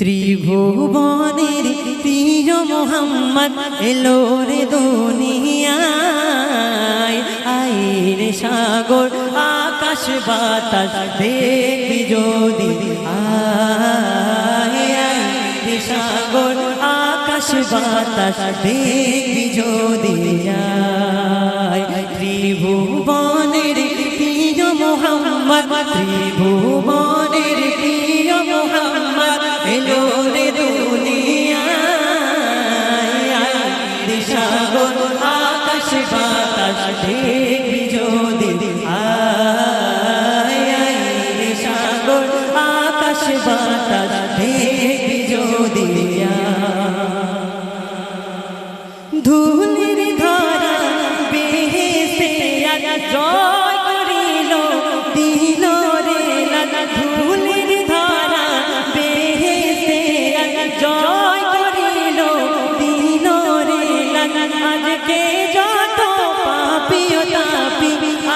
ত্রিভুবনের প্রিয় মোহাম্মদ এলো রে দুনিয়ায়। আইরে সাগর, আকাশ বাতাস দেখবি যদি আইরে সাগর, আকাশ বাতাস দেখবি যদি ত্রিভুবনের প্রিয় মোহাম্মদ ত্রিভুবনের দুনিয়ায় সাগর, আকাশ বাতাস দেখবি যদি আয় সাগর, আকাশ বাতাস দেখবি যদি ধুলির ধরা বেহেসে জয়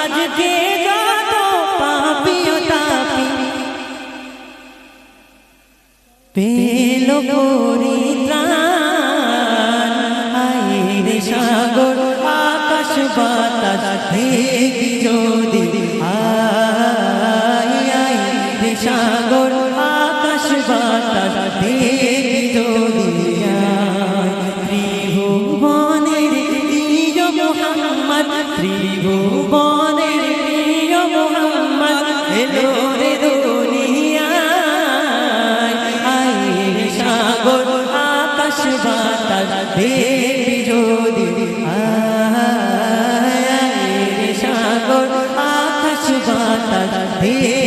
আজকে যত পাপিও তাপি। আইরে সাগর, আকাশ বাতাস দেখি যদি আই আইরে সাগর, আকাশ বাতাস দেখি যদি ত্রিভুবনের প্রিয় দেবী যদি সাগর আকাশ বাতাস দেবী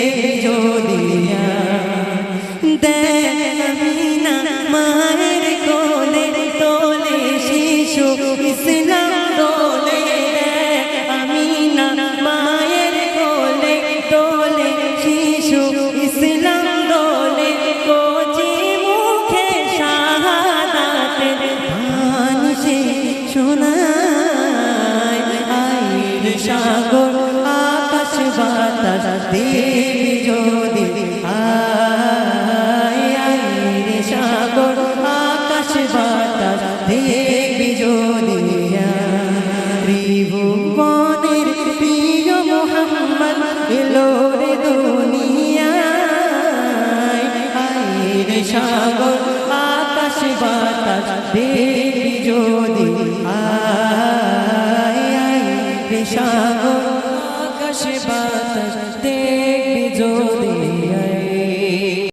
সাগর, আকাশ বাতাস দেবী যদি আয় সাগর, আকাশ বাতাস দেবী যদি ত্রিভুবনের প্রিয় মোহাম্মদ এলো রে দুনিয়ায়। আইর সাগর, আকাশ বাতাস দেবী বাতাস